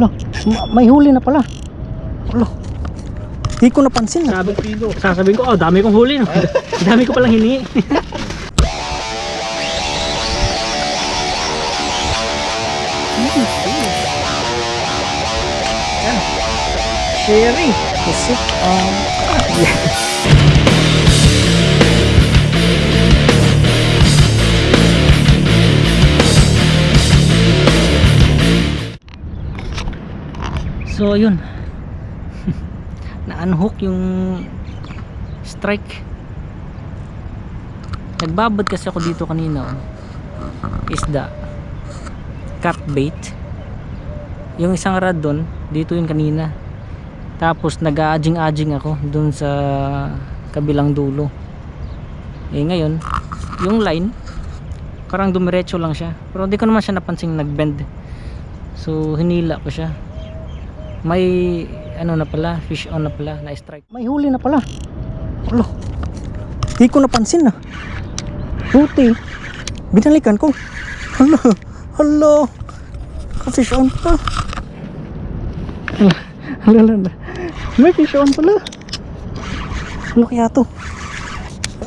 Lo, ma- may huli na pala. Lo. Di ko napansin na. Sabi ko, sasabihin ko, oh, dami kong huli. No? dami ko palang hiningi. Sharing. Kasi, um, So, yun. Na-unhook yung strike. Nagbabad kasi ako dito kanina. Oh. Isda. Cut bait. Yung isang rod doon, dito yung kanina. Tapos nag-aajing-ajing ako doon sa kabilang dulo. Eh ngayon, yung line, parang dumiretso lang siya. Pero hindi ko naman siya napansing nag-bend. So, hinila ko siya may ano na pala fish on na pala na strike may huli na pala. Lo. Di ko napansin na. Buti. Binalikan ko. Hala. Hala. Ka-fish on pa. Hala, hala. May fish on pala. Ano kaya to?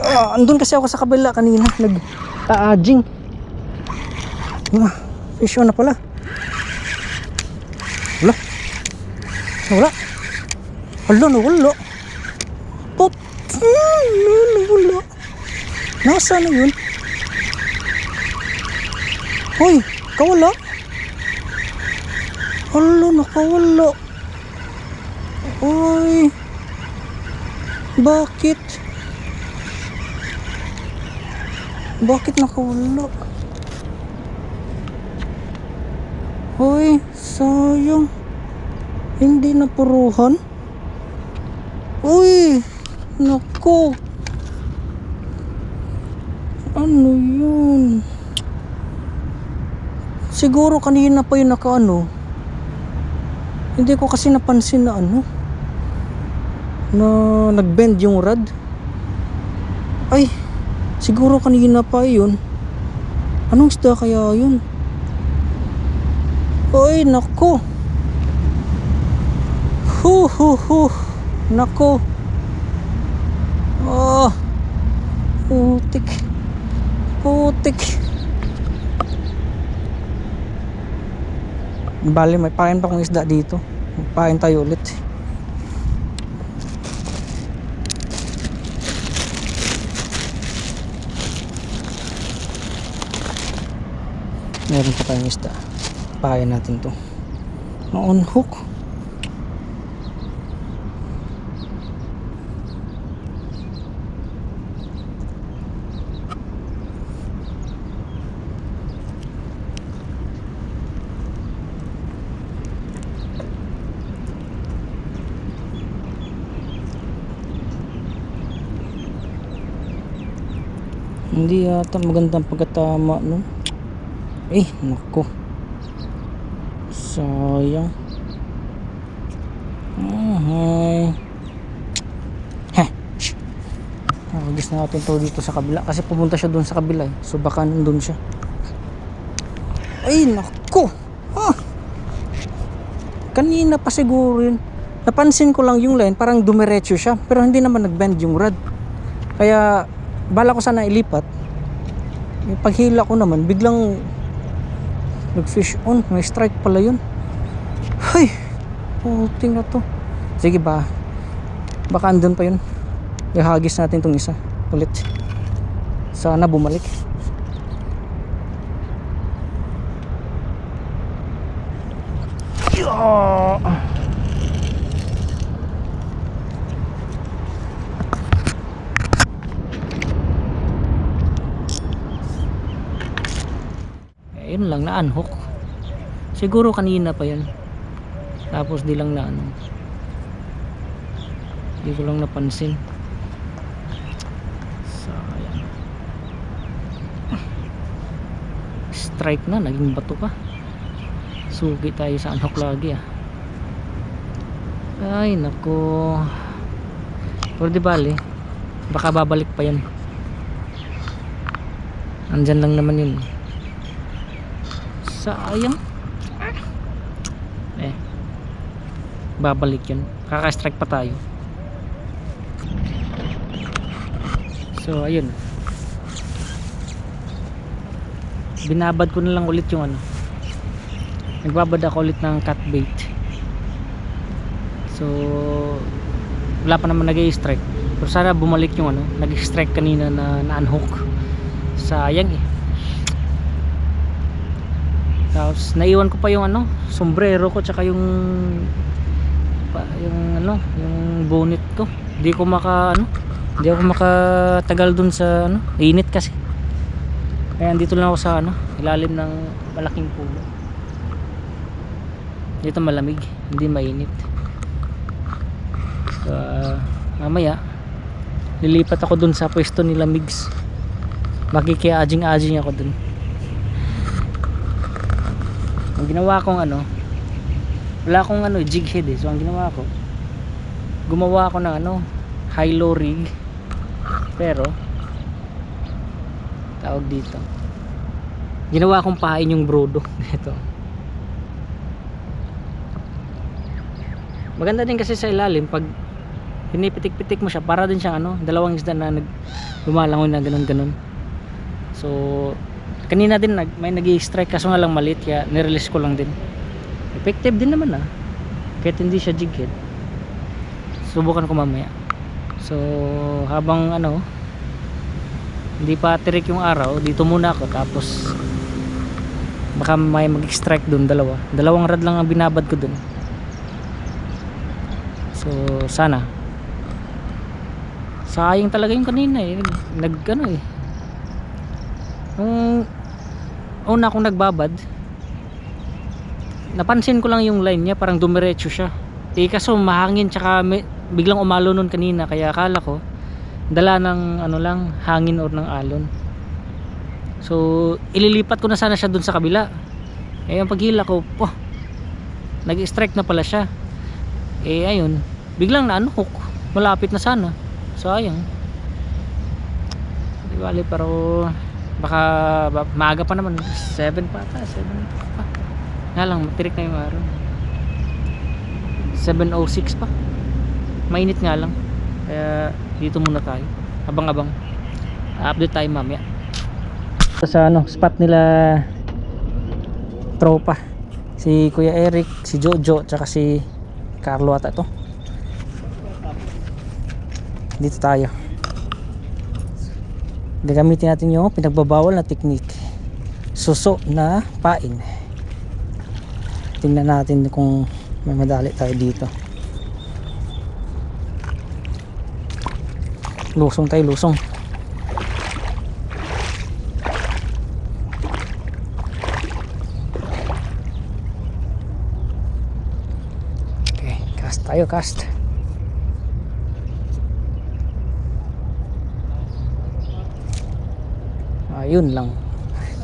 Ah, andun kasi ako sa kabila kanina. Nag-aajing. Ah, fish on na pala. Wala. Hala, nawala. Tot. Hmm, nawala. Nasa na yun? Hoy, kawala. Hala, nakawala. Hoy. Bakit? Bakit nakawala? Hoy, sayang. Hindi na puruhan. Uy, nako. Ano yun? Siguro kanina pa yung nakaano. Hindi ko kasi napansin na ano. Na nagbend yung rod. Ay, siguro kanina pa yun. Anong isda kaya yun? Ay, nako. Hu hu hu. Nako. Oh. Putik. Putik. Bali, may pain pa kong isda dito. Pain tayo ulit. Meron pa tayong isda. Pain natin to. On hook. Hindi yata magandang pagkatama no. Eh, nako. Sayang. Ahay. Heh. shh. Agis na natin to dito sa kabila kasi pumunta siya doon sa kabila eh. So baka nandun siya. Ay, nako. Ah. Kanina pa siguro yun. Napansin ko lang yung line, parang dumiretso siya. Pero hindi naman nag-bend yung rod. Kaya, bala ko sana ilipat. Yung paghila ko naman, biglang nag-fish on. May strike pala yun. Hay! Puting na to. Sige ba? Baka andun pa yun. Ihagis natin tong isa. Ulit. Sana bumalik. Yeah. Yun lang na unhook siguro kanina pa yun. Tapos di lang na ano di ko lang napansin. Sayang. Strike na naging bato pa. Sugi tayo sa unhook lagi ah. Ay nako. Pero di bali baka babalik pa yan andyan lang naman yun sayang. Eh. Babalik yun. Kaka-strike pa tayo. So ayun. Binabad ko na lang ulit yung ano. Nagbabad ako ulit ng cut bait. So wala pa naman nag strike pero sana bumalik yung ano nag strike kanina na na-unhook sayang eh tapos naiwan ko pa yung ano sombrero ko tsaka yung pa, yung ano yung bonnet ko. Hindi ko maka ano hindi ako makatagal dun sa ano init kasi. Kaya andito lang ako sa ano ilalim ng malaking puno. Dito malamig hindi mainit. So, ah, mamaya lilipat ako dun sa pwesto nila Migs makikiajing-ajing ako dun ang ginawa kong ano wala akong ano jig head eh. So ang ginawa ko gumawa ako ng ano high low rig. Pero tawag dito ginawa kong pahain yung brodo ito maganda din kasi sa ilalim pag pinipitik-pitik mo siya para din siyang ano dalawang isda na nag lumalangoy na ganun ganun so kanina din nag, may nag strike kaso nga lang malit kaya nirelease ko lang din. Effective din naman ah. Kahit hindi siya jig head subukan ko mamaya. So habang ano hindi pa tirik yung araw dito muna ako tapos baka may mag-strike dun dalawa. Dalawang rad lang ang binabad ko dun. So sana. Sayang talaga yung kanina eh. Nag ano eh. Nung una akong nagbabad. Napansin ko lang yung line niya parang dumiretso siya. Eh kaso mahangin tsaka may, biglang umalo nun kanina kaya akala ko dala ng ano lang hangin or ng alon. So ililipat ko na sana siya dun sa kabila. Eh ang paghila ko po nag strike na pala siya. Eh ayun biglang na hook malapit na sana. Sayang di bali pero baka ba, maaga pa naman 7 pa ata 7 pa. Nga lang matirik na yung araw. 7.06 pa. Mainit nga lang. Kaya dito muna tayo. Abang abang update tayo mamaya. Sa ano spot nila tropa. Si Kuya Eric si Jojo tsaka si Carlo ata to. Dito tayo gagamitin natin yung pinagbabawal na technique suso na pain. Tingnan natin kung may madali tayo dito. Lusong tayo lusong. Okay cast tayo cast ayun lang.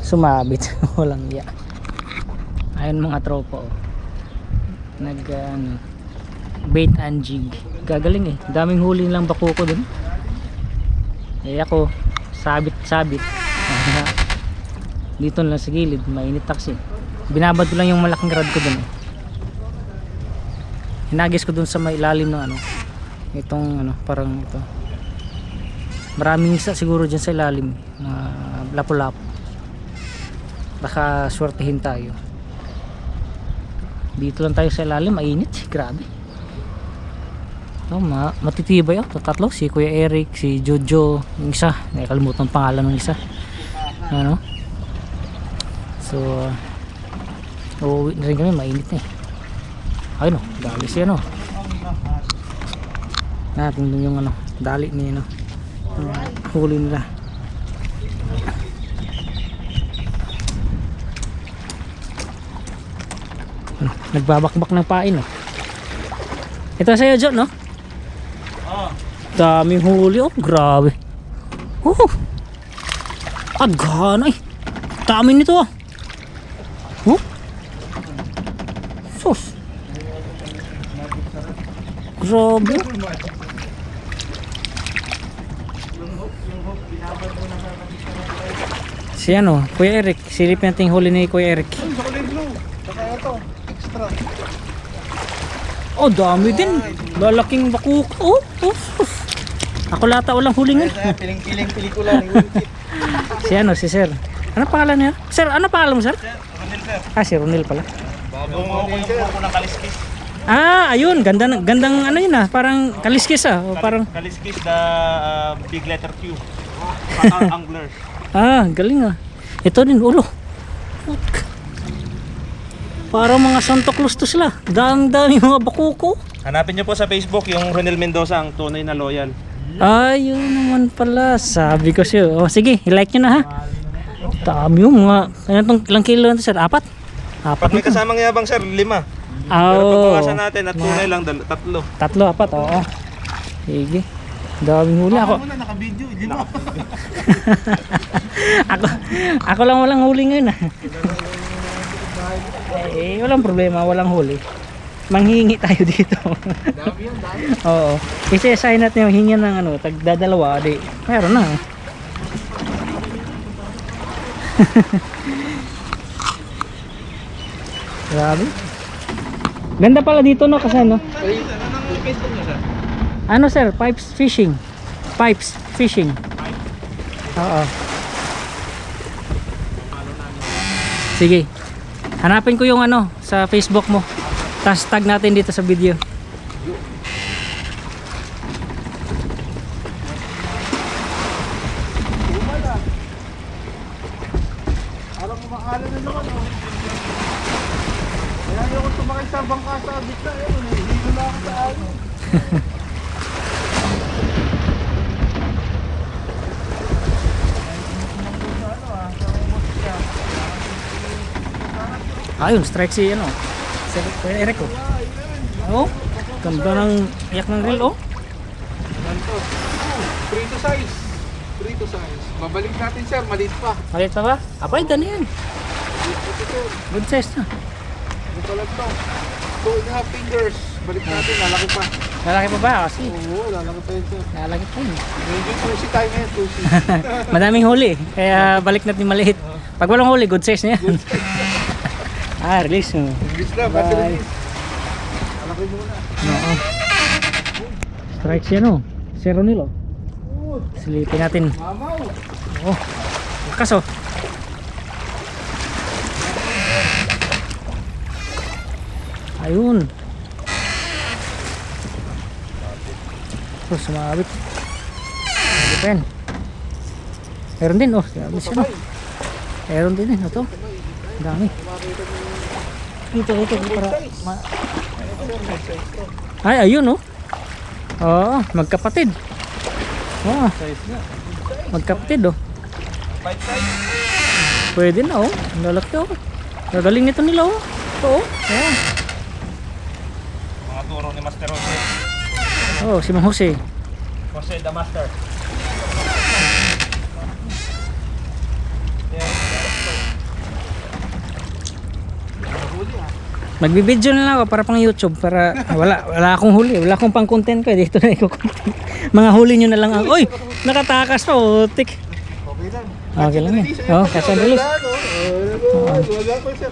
Sumabit. Walang ya ayun mga tropa oh. nag uh, ano, bait and jig. Gagaling eh. Daming huli lang bako ko dun. Eh ako sabit sabit. Dito lang sa gilid mainit taxi. Binabad lang yung malaking rod ko dun eh. hinagis ko dun sa may ilalim ng ano itong ano parang ito. Maraming isa siguro dyan sa ilalim na lapu-lapu. Baka swertihin tayo. Dito lang tayo sa ilalim mainit. Grabe. Oh, ma matitibay oh. Tatlo si Kuya Eric si Jojo yung isa. Nakalimutan ang pangalan ng isa. Ano? So uuwi na rin kami. Mainit eh. Ayun oh dali siya no natin dun yung ano dali niya no huli nila nagbabakbak ng pain oh. Ito sa'yo John no? Oh, Daming huli oh, grabe. Oh. Agana eh. Dami nito ah. Oh. Sus. Grabe. Si ano, Kuya Eric, silip natin huli ni Kuya Eric. Oh, dami din. Lalaking bakuko. Oh, oh, oh. Ako lata ulang huling yun. Piling-piling pelikula ni. Si ano, si Sir. Ano pangalan niya? Sir, ano pangalan mo, Sir? Ronel sir. Ah, si Ronel pala. Bagong ako yung buko ng kaliskis. Ah, ayun. Ganda, gandang ano yun ah. Parang kaliskis ah. O parang, Kaliskis the uh, big letter Q. Pattern angler. ah, galing ah. Ito din, ulo. Putk. Parang mga Santa Claus to sila. Dami-dami mga bakuko. Hanapin niyo po sa Facebook yung Ronel Mendoza, ang tunay na loyal. Ayun naman pala. Sabi ko siya. Oh, sige, i-like nyo na ha. Dami yung mga, ano tong, ilang kilo na to, sir? Apat? Apat Pag may kasamang yabang sir, lima. Ah, Pero Oo. pagbawasan natin at tunay lang, dal- tatlo. Tatlo, apat, oo. Sige. Daming huli ako. na naka-video, lima. ako, ako lang walang huli ngayon ah. eh, walang problema, walang huli. Manghingi tayo dito. Dami yan, dami. Oo. Kasi assign natin yung hingi ng ano, tagdadalawa, di, meron na. Grabe. Ganda pala dito no kasi ano. Sir? Ano sir? Pipes fishing. Pipes fishing. Oo. Sige. Hanapin ko yung ano sa Facebook mo. Tapos tag natin dito sa video. Alam mo makala na naman. Oh. Kaya ayaw ko tumakay sa bangka sa bigla. Ayun, hihilo na ako sa alon. Ayun, strike si ano. Si Eric oh. Oh, ganda ng iyak ng grill oh. Ganito. Free to size. Free to size. Babalik natin sir, maliit pa. Maliit pa ba? Apay, dano yan. Ito sir, Good size na. ito lang to. Two and a half fingers. Balik natin, lalaki pa. Lalaki pa ba? Kasi Oo, lalaki pa yun sir. lalaki pa yun. Medyo sushi tayo ngayon, sushi. Madaming huli. Kaya balik natin maliit. Pag walang huli, good size na yan. Ah, release mo. English lang, Bye. battery release. Lalaki muna. Oo. Strike siya no. Zero nilo. Silipin natin. Mamaw. Oh. Kaso. Ayun. Oh, sumabit. Sumabit pa yan. Meron din, oh. Sumabit siya, no? Meron din, eh. Ito. Ang dami. Ito, ito. Para, ma- Ay, ayun, oh. Oo, magkapatid. Nga. magkapatid, oh. Bite size. Pwede na oh. Lalaki oh. Gagaling nito nila oh. Ito oh. Ayan. Mga turo ni Master Jose. Oh, si Mang Jose. Jose the Master. Magbibideo na lang ako para pang YouTube para wala wala akong huli, wala akong pang content ko, dito na iko-content. Mga huli niyo na lang ako. Oy, nakatakas pa oh, tik. Okay lang. Okay lang eh. Oh, kasi ang bilis. Oo, wala ko sir.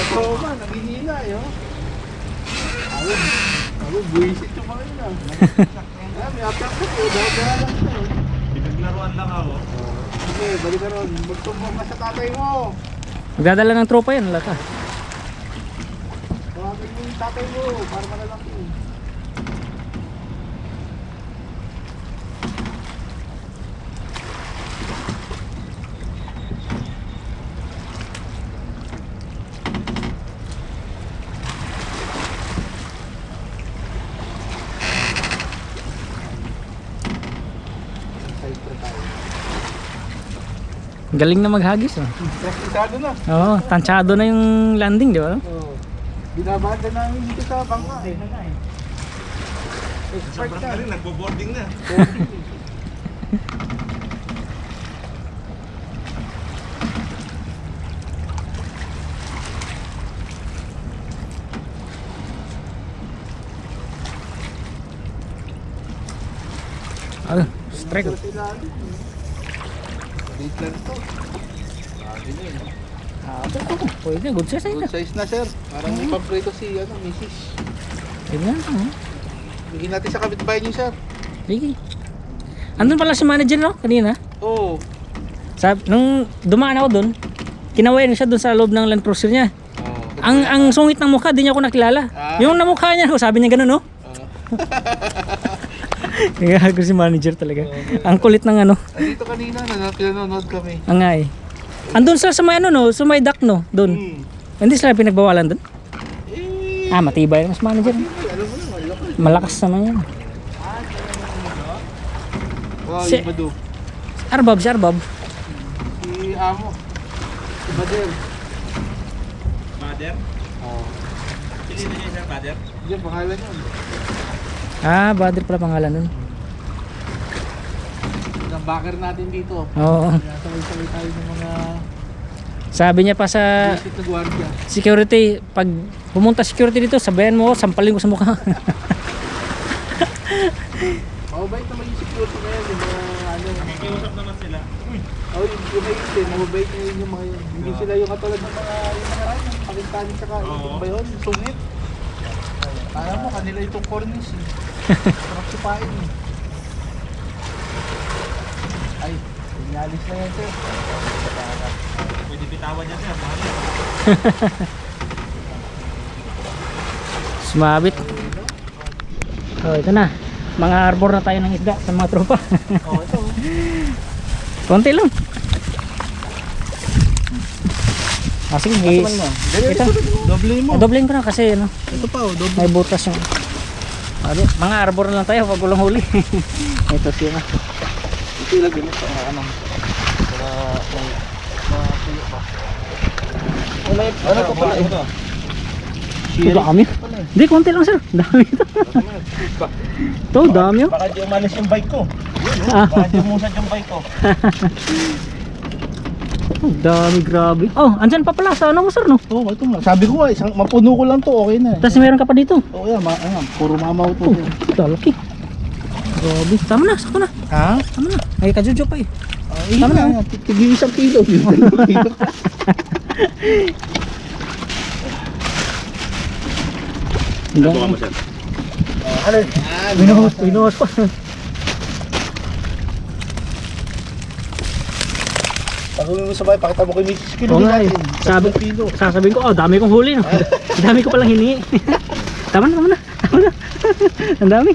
Akroma, nangihina eh. oh. Ayun. Ako, buwisit yung mga yun ah. Ah, may atak ko. Dawa-dawa lang eh. Pinaglaruan lang ako. Sige, balik ka ron. Magtumbong ka sa tatay mo. Magdadala ng tropa yan, lata. Tawagin mo yung tatay mo para malalaki. Galing na maghagis oh. Praktisado na. Oo, tansyado na yung landing, di ba? Oo. Binabada namin dito sa bangka eh. Expert Sobrang na. galing, nagbo-boarding na. Ano, strike ilalim. Date lang to. Sabi niya eh. Ah, ito, ito. Pwede, good size Good ito. size na sir. Parang may paborito si ano, misis. Tignan mo. oh. Bigyan natin sa kapitbahay niyo sir. Sige. Andun pala si manager no, kanina. Oo. Sabi, nung dumaan ako doon, kinawayan siya doon sa loob ng Land Cruiser niya. Oh. Ang ang sungit ng mukha, di niya ako nakilala. Ah. Yung namukha niya, oh, sabi niya ganun, no? Gago si manager talaga. Ang kulit ng ano, Dito kanina, na pinanonood kami. ang nga eh. Andun sa, sa may ano no, sa may duck no, doon. Hmm. Hindi sila pinagbawalan doon. Eh, Ah, matibay si manager. no? alam mo. Malakas naman yan. Wow, Si- Badu. Arbab, si Arbab. Si Amo. Si Badel. Mother? Oo. Pinili niya siya, mother? Yan, pangalan yun. Ah, Badir pala pangalan nun. Ang backer natin dito. Oo. Nasabay-sabay tayo ng mga Sabi niya pa sa security, pag pumunta security dito, sabayan mo, sampalin ko sa mukha. Mababait naman yung security na yan. Yung mga ano. Nakikiusap naman sila. Oh, yung mabait din. Mababait na yun yung mga yun. Hindi sila yung katulad ng mga yung mga rin. Yung Pakistani tsaka Oo. yung ba yun? Yung sungit. Para mo, kanila itong cornice eh. Sarap sipain eh. Inalis na yan sir. Pwede bitawan niya siya, mother. Sumabit. Oh, ito na. Mga arbor na tayo ng isda sa mga tropa. Oh, ito. Konti lang. Ah, sige. i- ito. Doble mo. Ah, doblein ko na kasi ano, Ito pa oh, doble. may butas yung Ano, mga arbor na lang tayo pag walang huli. ito siya. Ito ilagay mo sa ano. Para may mga tuyo pa. Ano pa pala ito? Ito dami. Hindi, konti lang sir. Dami ito. Ito, dami oh. Baka di umalis yung bike ko. Ah, Baka di umusad yung bike ko. dami, grabe. Oh, andyan pa pala sa ano mo sir, no? Oo, ito nga. Sabi ko nga, isang mapuno ko lang to, okay na. eh. Tapos meron ka pa dito. Oo, yan, ma ayan, puro mamaw to. Oh, lalaki. Grabe. Tama na, sakto na. Ha? Tama na. Ay, kajujo pa eh. Tama na. na. Tigil isang kilo. Ang dami. sir. Ano? Ah, Binuhos, binuhos pa. Pag uwi mo sa bahay, pakita mo kay Mrs. Kilo. Oo nga eh. Sabi, sasabihin ko, oh, dami kong huli. No? dami ko palang hiningi. tama na, tama na. Tama na. Ang dami.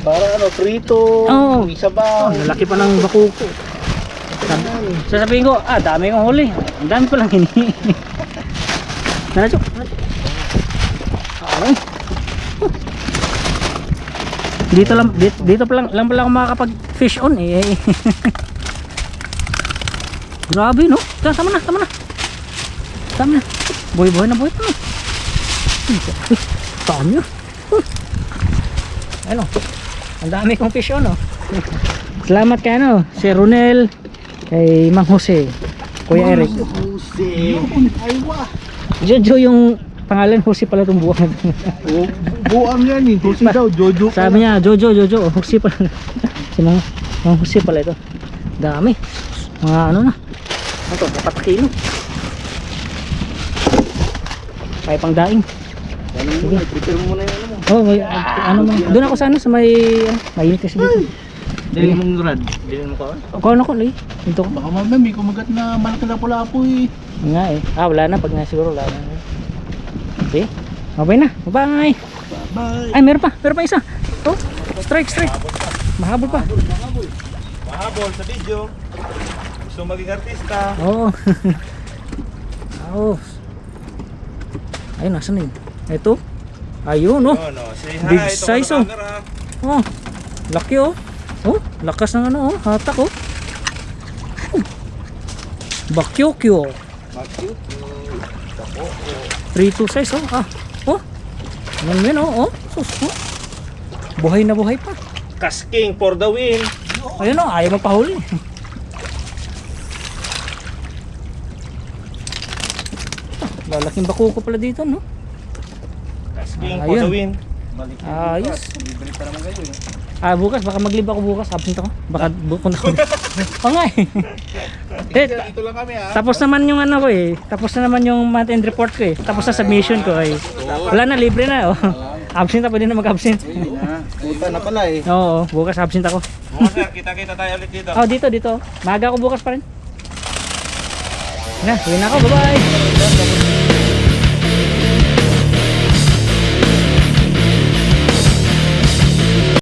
Para ano, prito, Oo. isa ba? Oh, lalaki pa ng bakuko. Sabi, sasabihin ko, ah, dami kong huli. Ang dami palang hiningi. Nacho. Okay. Dito lang dito, dito lang lang pala ako makakapag fish on eh. Grabe no. Tama, tama na, tama na. Tama na. Boy boy na boy oh. Ano? Ang dami kong fish on oh. Salamat kay ano, si Ronel, kay Mang Jose, Kuya Eric. Jose. Aywa. Jojo yung pangalan Jose pala itong buwan. Oh, buang yan eh. Jose daw, Jojo. Sabi niya, Jojo, Jojo, Jose pala. si Mang, Mang Jose pala ito. Dami. Mga ano na. Ano to, 4 kilo. Kaya pang daing. Ano mo prepare mo muna yung ano mo. Oh, may, ano man. Doon ako sa ano, sa may, ano, mainit kasi dito. Dili mong rad. Dili mo ka? Ako ano ko, Lee. Dito ko. Baka mamaya may kumagat na malaki na pula po eh. Nga eh. Ah, wala na. Pag na siguro, wala na. Okay. Mabay na. Bye-bye. Bye. Ay, meron pa. Meron pa isa. Oh, strike, strike. Mahabol pa. Mahabol sa video. Gusto maging artista. Oo. Oo. Ayun, nasan na yun? Ito. Ayun, oh. Oh, no. Say hi. Big size, na oh. Oh. Laki, oh. Lakas ng ano, oh. Hatak, oh. Oh. Bakyokyo. Matthew. 3-2 size, oh. Ah. Oh. Ano yun, oh. Oh. Sus, oh. Buhay na buhay pa. Casking for the win. Ayun, oh. Ayaw magpahuli. Ah, Lalaking bakuko pala dito, no? Casking Ah, for the win. Ayos. Bibalik pa naman kayo eh. Ah, bukas, baka mag-leave ako bukas. Absent ako. Baka bukon ako. Oo nga eh. Dito lang kami ah. tapos naman yung ano ko eh. Tapos na naman yung month end report ko eh. Tapos na submission ko eh. Wala na, libre na. Oh. Absent ako, pwede na mag-absent. Puta na pala eh. Oo, bukas absent ako. Bukas sir, kita-kita tayo ulit dito. Oh, dito, dito. Maaga ako bukas pa rin. Na, yun na ako. Bye-bye.